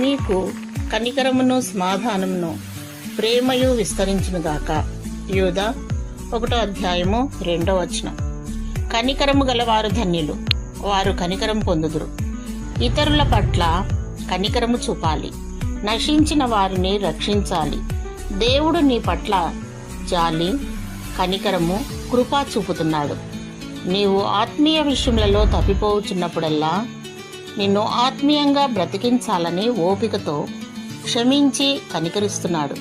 మీకు కనికరమును సమాధానమును ప్రేమయు విస్తరించునుగాక. యూద ఒకటో అధ్యాయము రెండో వచనం. కనికరము గలవారు ధన్యులు వారు కనికరం పొందుదురు. ఇతరుల పట్ల కనికరము చూపాలి నశించిన వారిని రక్షించాలి. దేవుడు నీ పట్ల జాలి కనికరము కృపా చూపుతున్నాడు. నీవు ఆత్మీయ విషయములలో తప్పిపోవుచున్నప్పుడల్లా నిన్ను ఆత్మీయంగా బ్రతికించాలని ఓపికతో క్షమించి కనికరిస్తున్నాడు.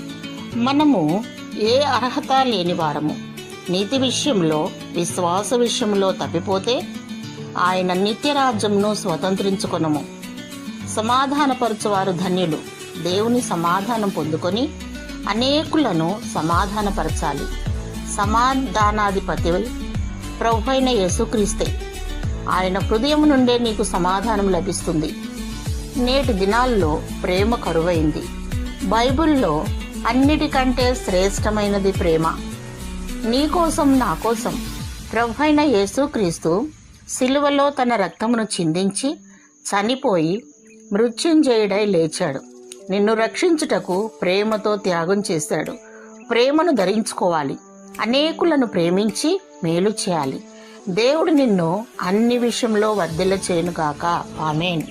మనము ఏ అర్హత లేని వారము. నీతి విషయంలో విశ్వాస విషయంలో తప్పిపోతే ఆయన నిత్యరాజ్యంను స్వతంత్రించుకొనము. సమాధానపరచువారు ధన్యులు. దేవుని సమాధానం పొందుకొని అనేకులను సమాధానపరచాలి. సమాధానాధిపతి ప్రభు అయిన యేసుక్రీస్తే. ఆయన హృదయం నుండే నీకు సమాధానం లభిస్తుంది. నేటి దినాల్లో ప్రేమ కరువైంది. బైబిల్లో అన్నిటికంటే శ్రేష్టమైనది ప్రేమ. నీ కోసం నా కోసం ప్రభు యేసుక్రీస్తు సిలువలో తన రక్తమును చిందించి చనిపోయి మృత్యుంజయుడై లేచాడు. నిన్ను రక్షించుటకు ప్రేమతో త్యాగం చేశాడు. ప్రేమను ధరించుకోవాలి. అనేకులను ప్రేమించి మేలు చేయాలి. దేవుడు నిన్ను అన్ని విషయంలో వర్ధిల్ల చేయనుగాక ఆమెన్.